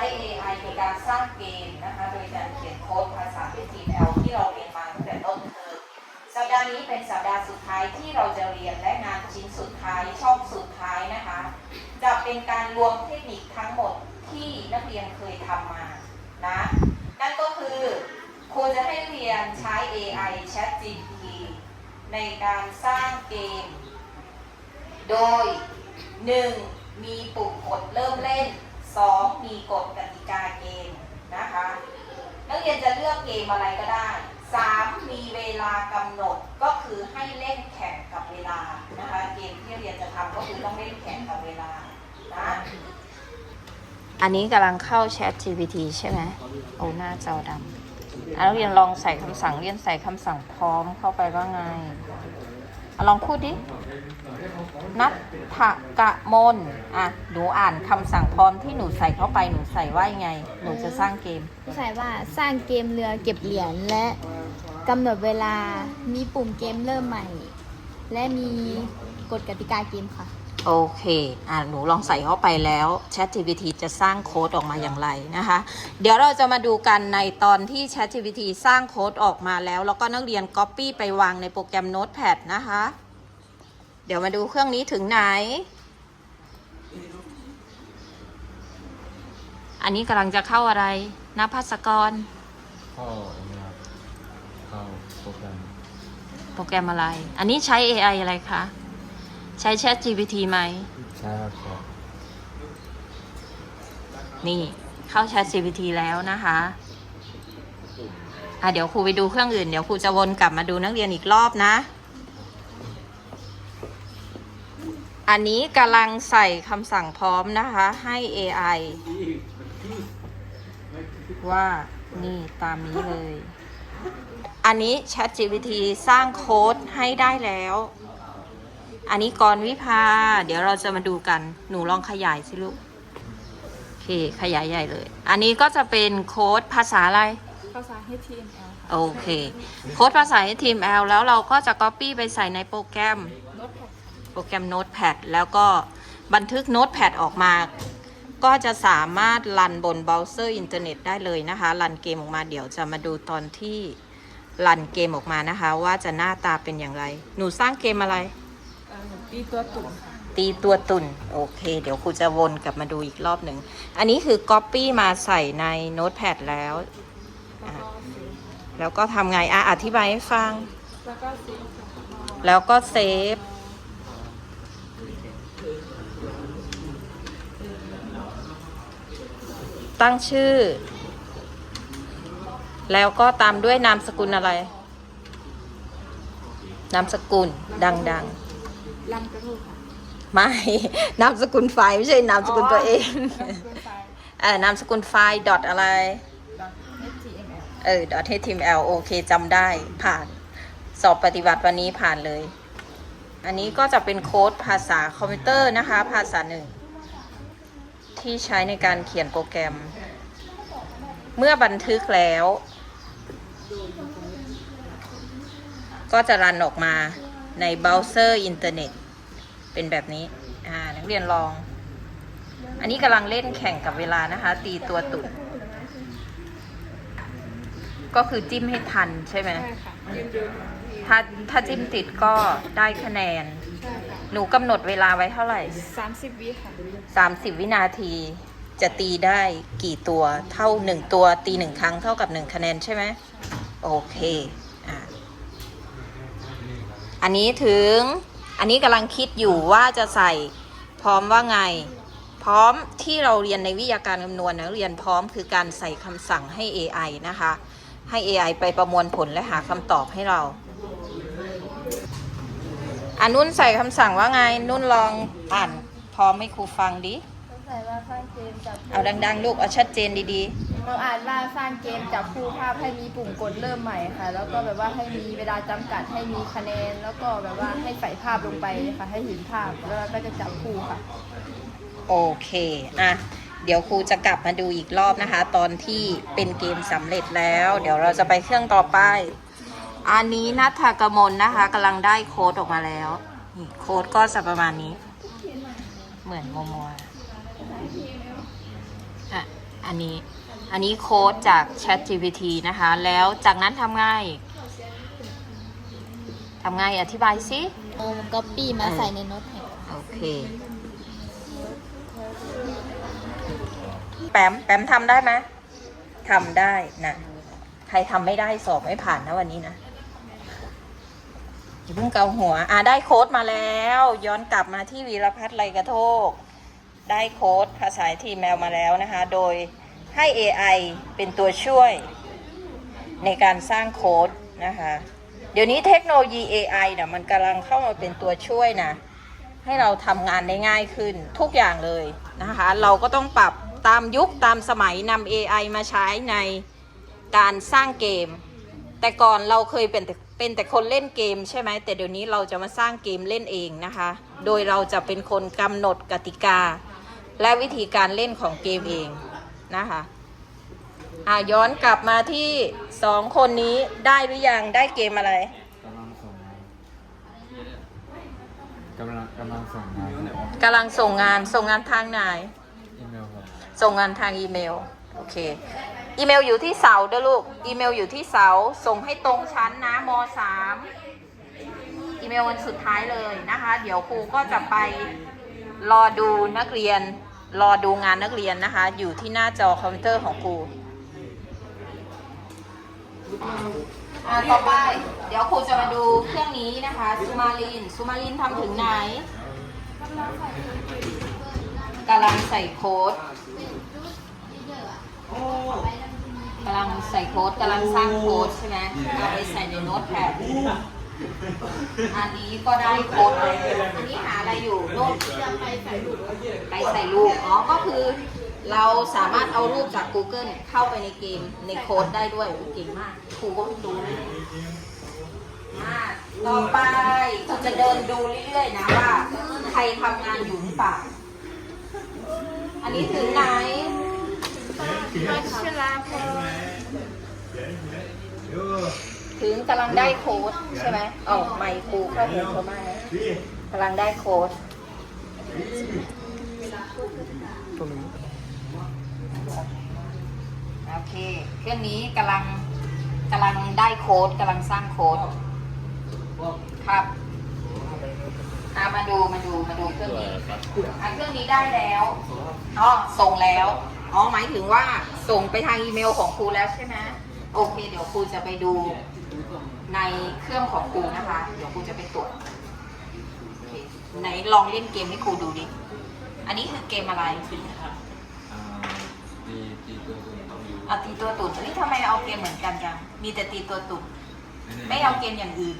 ใช้ AI ในการสร้างเกมนะคะ โดยการเขียนโค้ดภาษา HTML ที่เราเรียนมาตั้งแต่ต้นเทอมสัปดาห์นี้เป็นสัปดาห์สุดท้ายที่เราจะเรียนและงานชิ้นสุดท้ายช่องสุดท้ายนะคะ จะเป็นการรวมเทคนิคทั้งหมดที่นักเรียนเคยทำมานะนั่นก็คือครูจะให้เรียนใช้ AI Chat GPT ในการสร้างเกม โดย 1. มีปุ่มกดเริ่มเล่น 2. มีกฎกติกาเกมนะคะ นักเรียนจะเลือกเกมอะไรก็ได้ 3. มีเวลากำหนดก็คือให้เล่นแข่งกับเวลานะคะเกมที่เรียนจะทำก็คือต้องเล่นแข่งกับเวลานะอันนี้กำลังเข้า Chat GPT ใช่ไหมโอ้หน้าจอดำนักเรียนลองใส่คำสั่งเรียนใส่คำสั่งพร้อมเข้าไปว่าไง ลองพูดดิ นัทถกะมนอะ หนูอ่านคำสั่งพร้อมที่หนูใส่เข้าไปหนูใส่ว่ายังไง หนูจะสร้างเกมใส่ว่าสร้างเกมเรือเก็บเหรียญและกำหนดเวลา มีปุ่มเกมเริ่มใหม่ และมีกฎกติกาเกมค่ะ โอเค อะหนูลองใส่เข้าไปแล้ว ChatGPT จะสร้างโค้ดออกมาอย่างไรนะคะ เดี๋ยวเราจะมาดูกันในตอนที่ ChatGPT สร้างโค้ดออกมาแล้ว แล้วก็นักเรียน Copy ไปวางในโปรแกรม Notepad นะคะ เดี๋ยวมาดูเครื่องนี้ถึงไหน อันนี้กำลังจะเข้าอะไรนภัสกร เข้าอันนี้ครับเข้าโปรแกรม โปรแกรมอะไร อันนี้ใช้ AI อะไรคะ ใช้ ChatGPT ไหม ใช่ครับครับ นี่เข้า Chat GPT แล้วนะคะอะเดี๋ยวครูไปดูเครื่องอื่น เดี๋ยวครูจะวนกลับมาดูนักเรียนอีกรอบนะ อันนี้กำลังใส่คำสั่งพร้อมนะคะ ให้ AI ว่านี่ตามนี้เลย อันนี้ Chat GPT สร้างโค้ดให้ได้แล้ว อันนี้กรวิภา เดี๋ยวเราจะมาดูกัน หนูลองขยายสิลูก โอเค ขยายใหญ่เลย อันนี้ก็จะเป็นโค้ดภาษาอะไร ภาษา HTML ค่ะ โอเค โค้ดภาษา HTML แล้วเราก็จะ Copy ไปใส่ในโปรแกรม Notepad โปรแกรม Notepad แล้วก็บันทึก Notepad ออกมา ก็จะสามารถรันบนเบราว์เซอร์อินเทอร์เน็ตได้เลยนะคะ รันเกมออกมา เดี๋ยวจะมาดูตอนที่รันเกมออกมานะคะ ว่าจะหน้าตาเป็นอย่างไร หนูสร้างเกมอะไร ตีตัวตุ่มค่ะตีตัวตุ่นโอเค เดี๋ยวครูจะวนกลับมาดูอีกรอบหนึ่ง อันนี้คือ Copy มาใส่ใน Notepad แล้ว แล้วก็ทำไงอะอธิบายให้ฟัง แล้วก็เซฟตั้งชื่อ แล้วก็ตามด้วยนามสกุลอะไร นามสกุลดัง ลำกระทูค่ะๆไม่ นามสกุลไฟล์ไม่ใช่นามสกุลตัวเองไฟล์เอ่อนามสกุลไฟล์ dot อะไร HTML เออ dot html โอเคจำได้ผ่าน สอบปฏิบัติวันนี้ผ่านเลย อันนี้ก็จะเป็นโค้ดภาษาคอมพิวเตอร์นะคะ ภาษาหนึ่ง ที่ใช้ในการเขียนโปรแกรม เมื่อบันทึกแล้ว ก็จะรันออกมา ในเบราว์เซอร์อินเทอร์เน็ต เป็นแบบนี้อ่านักเรียนลอง อันนี้กำลังเล่นแข่งกับเวลานะคะ ตีตัวตุ่นก็คือจิ้มให้ทันใช่ไหมใช่ค่ะยืนยืนถ้าถ้าจิ้มติดก็ได้คะแนนใช่ค่ะหนูกำหนดเวลาไว้เท่าไหร่สามสิบวิค่ะ 30 วินาที จะตีได้กี่ตัวเท่าหนึ่งตัวตีหนึ่งครั้งเท่ากับหนึ่งคะแนนใช่ไหม โอเค อันนี้ถึง อันนี้กำลังคิดอยู่ว่าจะใส่พร้อมว่าไง พร้อมที่เราเรียนในวิทยาการคำนวณนะเรียนพร้อมคือการใส่คำสั่งให้ AI นะคะ ให้ AI ไปประมวลผลและหาคำตอบให้เราอันนุ่นใส่คำสั่งว่าไง นุ่นลองอ่านพร้อมให้ครูฟังดิ ใส่ว่าสร้างเกมจับเอาดัง ๆ ลูก เอาชัดเจนดีเราอ่านว่าสร้างเกมจับคู่ภาพให้มีปุ่มกดเริ่มใหม่ค่ะ แล้วก็แบบว่าให้มีเวลาจำกัดให้มีคะแนน แล้วก็แบบว่าให้ใส่ภาพลงไปค่ะ ให้เห็นภาพแล้วเราก็จะจับคู่ค่ะ ๆ โอเคอะเดี๋ยวครูจะกลับมาดูอีกรอบนะคะ ตอนที่เป็นเกมสำเร็จแล้ว เดี๋ยวเราจะไปเครื่องต่อไป อันนี้นัทธกมลนะคะกำลังได้โค้ดออกมาแล้วนี่โค้ดก็จะประมาณนี้ เหมือนมัวๆอะ อันนี้ อันนี้โค้ดจาก Chat GPT นะคะ แล้วจากนั้นทำไงทำไงอธิบายสิโอ้ก็ปี้มาใส่ในโน้ตแท็กโอเคแปมแปมทำได้ไหมทำได้นะ ใครทำไม่ได้สอบไม่ผ่านนะวันนี้นะอย่าเพิ่งเกาหัว อ่าได้โค้ดมาแล้ว ย้อนกลับมาที่วีรพัฒน์ไรกระโทก ได้โค้ดภาษาทีแมวมาแล้วนะคะ โดยให้ AI เป็นตัวช่วยในการสร้างโค้ดนะคะ เดี๋ยวนี้เทคโนโลยี AI นะมันกำลังเข้ามาเป็นตัวช่วยนะ ให้เราทำงานได้ง่ายขึ้นทุกอย่างเลยนะคะ เราก็ต้องปรับตามยุคตามสมัยนำ AI มาใช้ในการสร้างเกม แต่ก่อนเราเคยเป็นแต่เป็นแต่คนเล่นเกมใช่ไหมแต่เดี๋ยวนี้เราจะมาสร้างเกมเล่นเองนะคะ โดยเราจะเป็นคนกำหนดกติกา และวิธีการเล่นของเกมเองนะคะอะย้อนกลับมาที่สองคนนี้ได้หรือยังได้เกมอะไรกำลังส่งงานกำลังกำลังส่งงานเนี่ยกำลังส่งงานส่งงานทางไหนอีเมลครับส่งงานทางอีเมลโอเคอีเมลอยู่ที่เสาเด้อลูกอีเมลอยู่ที่เสาส่งให้ตรงชั้นนะมสามอีเมลวันสุดท้ายเลยนะคะ เดี๋ยวครูก็จะไปรอดูนักเรียน รอดูงานนักเรียนนะคะ อยู่ที่หน้าจอคอมพิวเตอร์ของครูอ่าต่อไป เดี๋ยวครูจะมาดูเครื่องนี้นะคะซูมาลินซูมาลินทำถึงไหนกำลังใส่โค้ดกำลังใส่โค้ดกำลังสร้างโค้ดใช่ไหมเอาไปใส่ในโน้ตแพด อันนี้ก็ได้โค้ดเลยอันนี้หาอะไรอยู่โน้ตไปใส่รูปใส่ลูกอ๋อ ก็คือเราสามารถเอารูปจาก Google เข้าไปในเกมในโค้ดได้ด้วยเก่งมากครูก็เพิ่งรู้เลยอ่าต่อไปเราจะเดินดูเรื่อยๆนะว่า ใครทำงานอยู่หรือเปล่า อันนี้ถึงไหนมาชลาพร ถึงกำลังได้โค้ดใช่ไหมเอ๋อไม่ครูเข้าหูเขามากนะกำลังได้โค้ดโอเค เครื่องนี้กำลังกำลังได้โค้ดกำลังสร้างโค้ดครับอะมาดูมาดูมาดูเครื่องนี้อะเครื่องนี้ได้แล้วอ๋อส่งแล้วอ๋อหมายถึงว่าส่งไปทางอีเมลของครูแล้วใช่ไหม โอเค เดี๋ยวครูจะไปดูในเครื่องของครูนะคะ เดี๋ยวครูจะไปตรวจโอเคไหนลองเล่นเกมให้ครูดูดิ อันนี้คือเกมอะไรอ่าตีตีตัวตัวต้องอยู่เอาตีตัวตุ่นนี่ทำไมเอาเกมเหมือนกันจัง มีแต่ตีตัวตุ่นไม่เอาเกมอย่างอื่น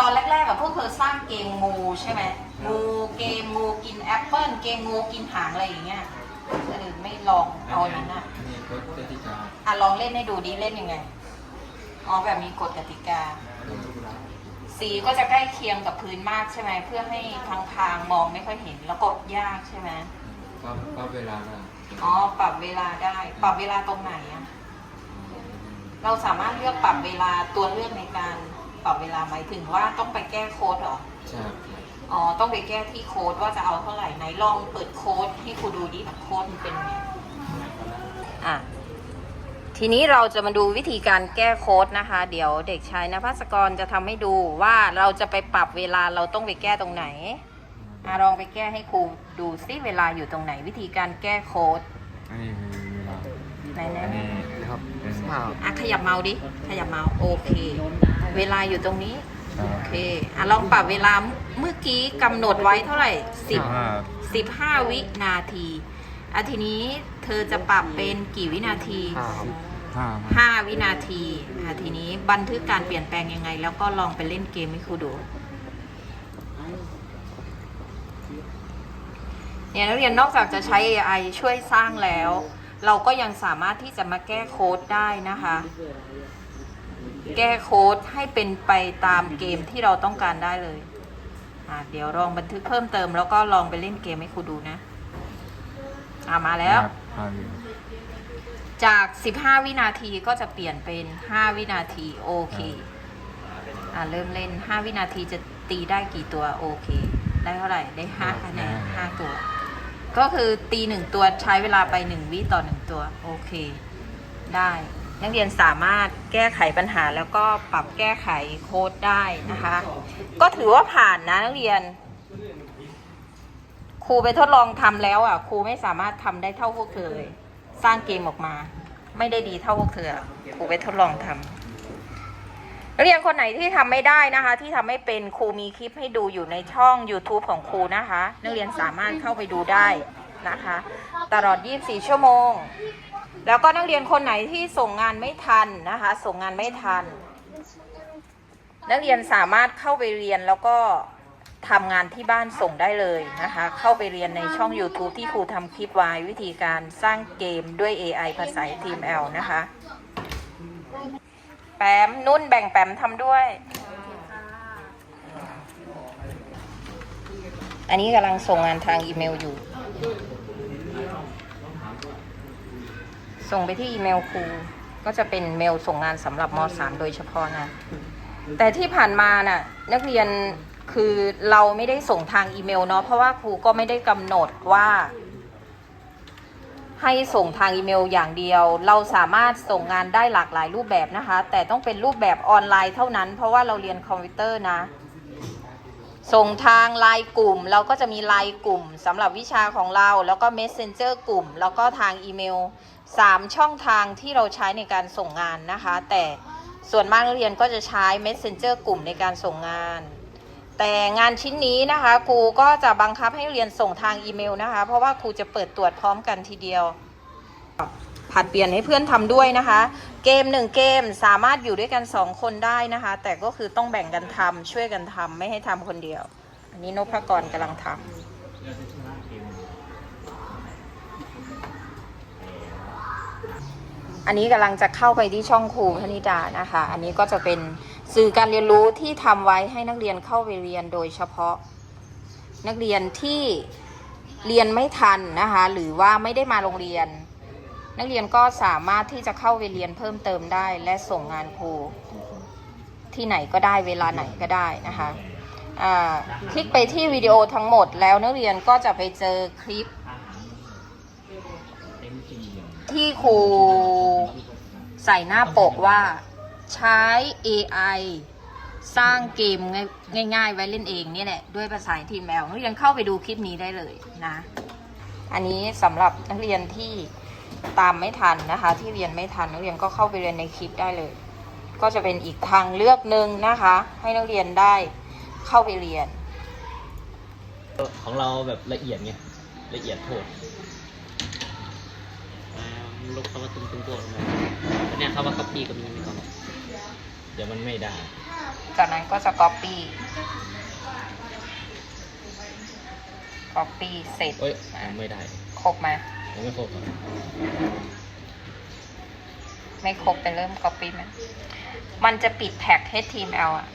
ตอนแรกๆกับพวกเธอสร้างเกมงูใช่ไหมงูเกมงูกินแอปเปิ้ลเกมงูกินหางอะไรอย่างเงี้ยเออไม่ลองเอาอันนั้นอะนี่กดกติกา อะลองเล่นให้ดูดิเล่นยังไง อ๋อแบบมีกฎกติกา สีก็จะใกล้เคียงกับพื้นมากใช่ไหมเพื่อให้ทางทางๆมองไม่ค่อยเห็นแล้วกดยากใช่ไหมก็ก็เวลาก็อ๋อปรับเวลาได้ ปรับเวลาตรงไหนอะเราสามารถเลือกปรับเวลาตัวเลือกในการปรับเวลาหมายถึงว่าต้องไปแก้โค้ดเหรอใช่ครับอ๋อต้องไปแก้ที่โค้ดว่าจะเอาเท่าไหร่ไหนลองเปิดโค้ดให้ครูดูดิโค้ดมันเป็นไงอะ ทีนี้เราจะมาดูวิธีการแก้โค้ดนะคะ เดี๋ยวเด็กชายนภัสกรจะทำให้ดูว่าเราจะไปปรับเวลาเราต้องไปแก้ตรงไหนอะลองไปแก้ให้ครูดูซิเวลาอยู่ตรงไหนวิธีการแก้โค้ดอันนี้คือเวลาไหนไหนอันนี้ครับเป็นภาพอะขยับเมาส์ดิขยับเมาส์โอเค เวลาอยู่ตรงนี้โอเคอะลองปรับเวลาเมื่อกี้กำหนดไว้เท่าไหร่สิบห้าสิบห้าวินาทีอะทีนี้เธอจะปรับเป็นกี่วินาทีห้าห้า ห้าวินาทีอะทีนี้บันทึกการเปลี่ยนแปลงยังไง แล้วก็ลองไปเล่นเกมให้ครูดูเนี่ยนักเรียนนอกจากจะใช้ AI ช่วยสร้างแล้ว เราก็ยังสามารถที่จะมาแก้โค้ดได้นะคะ แก้โค้ดให้เป็นไปตามเกมที่เราต้องการได้เลยอะเดี๋ยวลองบันทึกเพิ่มเติมแล้วก็ลองไปเล่นเกมให้ครูดูนะ อะมาแล้วห้าวิ จาก 15 วินาทีก็จะเปลี่ยนเป็น 5 วินาทีโอเคอ่าเริ่มเล่น 5 วินาทีจะตีได้กี่ตัวโอเค ได้เท่าไหร่ได้5คะแนน5ตัว ก็คือตีหนึ่งตัวใช้เวลาไปหนึ่งวิต่อหนึ่งตัวโอเค ได้ นักเรียนสามารถแก้ไขปัญหาแล้วก็ปรับแก้ไขโค้ดได้นะคะ ก็ถือว่าผ่านนะนักเรียนครูไปทดลองทำแล้วอะครูไม่สามารถทำได้เท่าพวกเธอเลย สร้างเกมออกมา ไม่ได้ดีเท่าพวกเธออครูไปทดลองทำนักเรียนคนไหนที่ทำไม่ได้นะคะ ที่ทำไม่เป็นครูมีคลิปให้ดูอยู่ในช่อง YouTube ของครูนะคะ นักเรียนสามารถเข้าไปดูได้นะคะ ตลอด 24 ชั่วโมง แล้วก็นักเรียนคนไหนที่ส่งงานไม่ทันนะคะ ส่งงานไม่ทัน นักเรียนสามารถเข้าไปเรียนแล้วก็ ทำงานที่บ้านส่งได้เลยนะคะ เข้าไปเรียนในช่อง YouTube ที่ครูทำคลิปไว้วิธีการสร้างเกมด้วย AI ภาษา TML นะคะ แปมนุ่นแบ่งแปมทำด้วย อันนี้กำลังส่งงานทางอีเมลอยู่ ส่งไปที่อีเมลครูก็จะเป็นเมลส่งงานสำหรับม .3 โดยเฉพาะนะ แต่ที่ผ่านมาน่ะนักเรียน คือเราไม่ได้ส่งทางอีเมลเนาะเพราะว่าครูก็ไม่ได้กำหนดว่า ให้ส่งทางอีเมลอย่างเดียว เราสามารถส่งงานได้หลากหลายรูปแบบนะคะ แต่ต้องเป็นรูปแบบออนไลน์เท่านั้น เพราะว่าเราเรียนคอมพิวเตอร์นะ ส่งทางไลน์กลุ่ม เราก็จะมีไลน์กลุ่มสำหรับวิชาของเรา แล้วก็ Messenger กลุ่ม แล้วก็ทางอีเมล3 ช่องทางที่เราใช้ในการส่งงานนะคะ แต่ส่วนมากนักเรียนก็จะใช้ Messenger กลุ่มในการส่งงาน แต่งานชิ้นนี้นะคะครูก็จะบังคับให้เรียนส่งทางอีเมลนะคะ เพราะว่าครูจะเปิดตรวจพร้อมกันทีเดียวผัดเปลี่ยนให้เพื่อนทำด้วยนะคะ เกมหนึ่งเกมสามารถอยู่ด้วยกันสองคนได้นะคะ แต่ก็คือต้องแบ่งกันทำช่วยกันทำไม่ให้ทำคนเดียว อันนี้นพกรกำลังทำอันนี้กำลังจะเข้าไปที่ช่องครูพนิดานะคะ อันนี้ก็จะเป็น สื่อการเรียนรู้ที่ทำไว้ให้นักเรียนเข้าไปเรียนโดยเฉพาะ นักเรียนที่เรียนไม่ทันนะคะหรือว่าไม่ได้มาโรงเรียน นักเรียนก็สามารถที่จะเข้าไปเรียนเพิ่มเติมได้ และส่งงานครูที่ไหนก็ได้เวลาไหนก็ได้นะคะคลิกไปที่วิดีโอทั้งหมดแล้วนักเรียนก็จะไปเจอคลิป ที่ครูใส่หน้าปกว่า ใช้ AI สร้างเกมง่ายๆ ไว้เล่นเองเนี่ยแหละ ด้วยภาษาทีมแมวนักเรียนเข้าไปดูคลิปนี้ได้เลยนะ อันนี้สำหรับนักเรียนที่ตามไม่ทันนะคะ ที่เรียนไม่ทันนักเรียนก็เข้าไปเรียนในคลิปได้เลย ก็จะเป็นอีกทางเลือกหนึ่งนะคะ ให้นักเรียนได้เข้าไปเรียน ของเราแบบละเอียดไงละเอียดโทษอ่าลบคำว่าตุ้งตุ้งตัวลงมาแต่เนี่ยคำว่า copy ก็มีไม่ต้อง เดี๋ยวมันไม่ได้ จากนั้นก็จะ copy copy เสร็จเอ้ยมันไม่ได้ครบไหมยังไม่ครบอะไม่ครบเป็นเริ่ม copy ไหมมันจะปิดแท็ก HTML อะ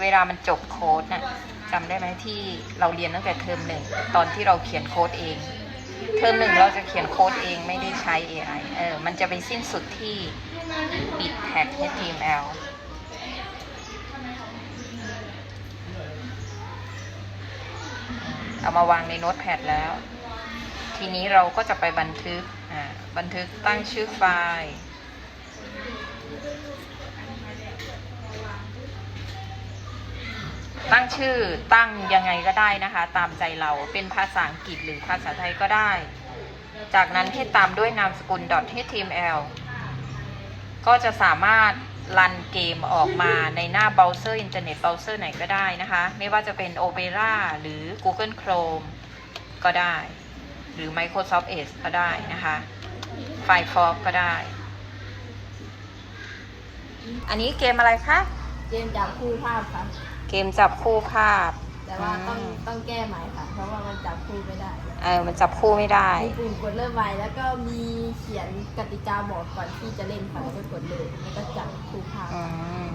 เวลามันจบโค้ดน่ะจำได้ไหมที่เราเรียนตั้งแต่เทอมหนึ่งตอนที่เราเขียนโค้ดเอง เทอมหนึ่งเราจะเขียนโค้ดเองไม่ได้ใช้ AI เออ มันจะไปสิ้นสุดที่ปิดแท็ก HTML เอามาวางในโน้ตแพดแล้ว ทีนี้เราก็จะไปบันทึกบันทึกตั้งชื่อไฟล์ตั้งชื่อตั้งยังไงก็ได้นะคะ ตามใจเราเป็นภาษาอังกฤษหรือภาษาไทยก็ได้ จากนั้นให้ตามด้วยนามสกุล .html ก็จะสามารถ รันเกมออกมาในหน้าเบราว์เซอร์อินเทอร์เน็ตเบราว์เซอร์ไหนก็ได้นะคะ ไม่ว่าจะเป็น Opera หรือ Google Chrome ก็ได้ หรือ Microsoft Edge ก็ได้นะคะ Firefox ก็ได้ อันนี้เกมอะไรคะ เกมจับคู่ภาพค่ะ เกมจับคู่ภาพ แต่ว่าต้องอืมต้องแก้ใหม่ค่ะ เพราะว่ามันจับคู่ไม่ได้ เออมันจับคู่ไม่ได้มีปุ่มกดเริ่มไวแล้วก็มีเขียนกติกาบอกก่อนที่จะเล่นค่ะแล้วก็กดเลยแล้วก็จับคู่ภาพอืม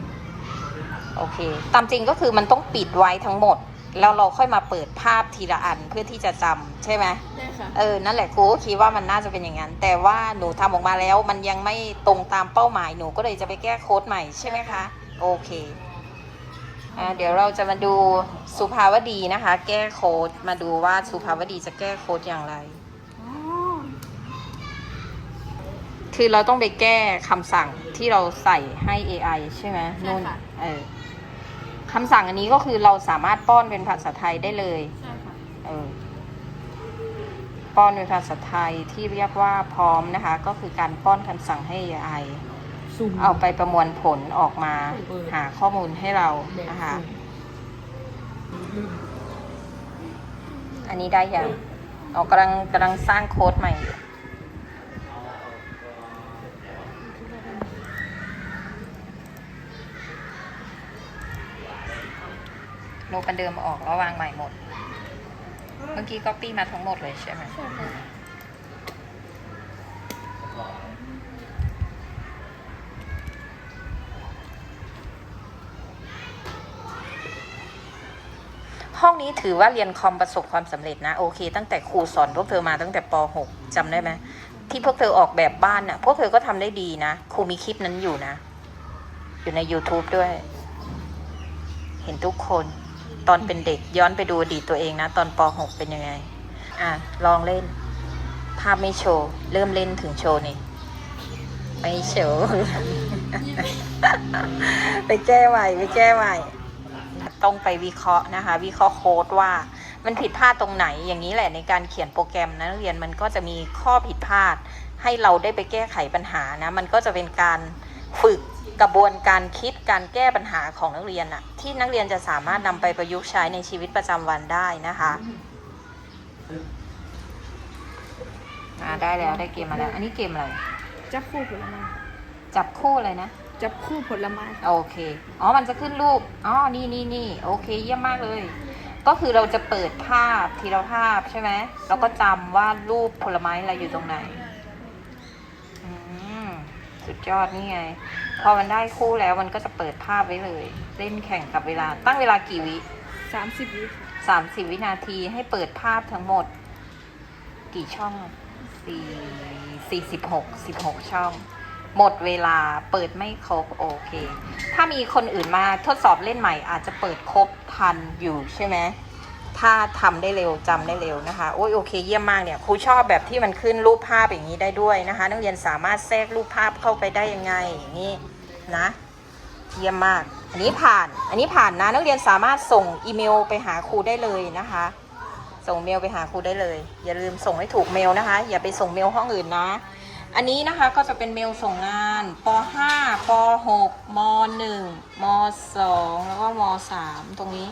โอเค ตามจริงก็คือมันต้องปิดไว้ทั้งหมด แล้วเราค่อยมาเปิดภาพทีละอันเพื่อที่จะจำใช่ไหม ได้ค่ะ เออ นั่นแหละครูก็คิดว่ามันน่าจะเป็นอย่างนั้น แต่ว่าหนูทำออกมาแล้วมันยังไม่ตรงตามเป้าหมายหนูก็เลยจะไปแก้โค้ดใหม่ใช่ไหมคะ โอเคอ่า เดี๋ยวเราจะมาดูสุภาวดีนะคะ แก้โค้ดมาดูว่าสุภาวดีจะแก้โค้ดอย่างไร คือเราต้องไปแก้คำสั่งที่เราใส่ให้ AI ใช่ไหมใช่นุ่นค่ะเออคำสั่งอันนี้ก็คือเราสามารถป้อนเป็นภาษาไทยได้เลยใช่ค่ะเออป้อนเป็นภาษาไทยที่เรียกว่าพร้อมนะคะ ก็คือการป้อนคำสั่งให้ AI เอาไปประมวลผลออกมาหาข้อมูลให้เรานะคะอันนี้ได้ยังเรากำลังกำลังสร้างโค้ดใหม่อยู่โลปันเดิมออกแล้ววางใหม่หมด เมื่อกี้ก็ปี้มาทั้งหมดเลยใช่ไหม ใช่ค่ะ ห้องนี้ถือว่าเรียนคอมประสบความสำเร็จนะโอเค ตั้งแต่ครูสอนพวกเธอมาตั้งแต่ป .6 จำได้ไหมที่พวกเธอออกแบบบ้านน่ะ พวกเธอก็ทำได้ดีนะครูมีคลิปนั้นอยู่นะ อยู่ใน YouTube ด้วย เห็นทุกคนตอนเป็นเด็กย้อนไปดูอดีตตัวเองนะ ตอนป .6 เป็นยังไง อะ ลองเล่น ภาพไม่โชว์ เริ่มเล่นถึงโชว์นี่ไม่โชว์ ไปแก้ใหม่ไปแก้ใหม่ ต้องไปวิเคราะห์นะคะ วิเคราะห์โค้ดว่ามันผิดพลาดตรงไหนอย่างนี้แหละในการเขียนโปรแกรมนะนักเรียนมันก็จะมีข้อผิดพลาด ให้เราได้ไปแก้ไขปัญหานะ มันก็จะเป็นการฝึกกระบวนการคิดการแก้ปัญหาของนักเรียนอะที่นักเรียนจะสามารถนำไปประยุกต์ใช้ในชีวิตประจำวันได้นะคะอ่าได้แล้วได้เกมมาแล้ว อันนี้เกมอะไร จับคู่ผลไม้จับคู่อะไรนะ จับคู่ผลไม้ค่ะโอเค อ๋อ มันจะขึ้นรูป อ๋อ นี่นี่นี่ โอเค เยี่ยมมากเลย ก็คือเราจะเปิดภาพทีละภาพใช่ไหมแล้วก็จำว่ารูปผลไม้อะไรอยู่ตรงไหน อืม สุดยอดนี่ไง พอมันได้คู่แล้วมันก็จะเปิดภาพไว้เลย เล่นแข่งกับเวลา ตั้งเวลากี่วิสามสิบวิค่ะสามสิบวินาทีให้เปิดภาพทั้งหมด กี่ช่องสี่สี่สิบหกสิบหกช่อง หมดเวลาเปิดไม่ครบโอเค ถ้ามีคนอื่นมาทดสอบเล่นใหม่อาจจะเปิดครบทันอยู่ใช่ไหมถ้าทำได้เร็วจำได้เร็วนะคะโอ้ยโอเคเยี่ยมมากเนี่ยครูชอบแบบที่มันขึ้นรูปภาพอย่างนี้ได้ด้วยนะคะ นักเรียนสามารถแทรกรูปภาพเข้าไปได้ยังไงอย่างนี้นะเยี่ยมมาก อันนี้ผ่าน อันนี้ผ่านนะนักเรียนสามารถส่งอีเมลไปหาครูได้เลยนะคะ ส่งเมลไปหาครูได้เลย อย่าลืมส่งให้ถูกเมลนะคะ อย่าไปส่งเมลห้องอื่นนะ อันนี้นะคะก็จะเป็นเมลส่งงานป .5 ป .6 ม .1 ม .2 แล้วก็ม .3 ตรงนี้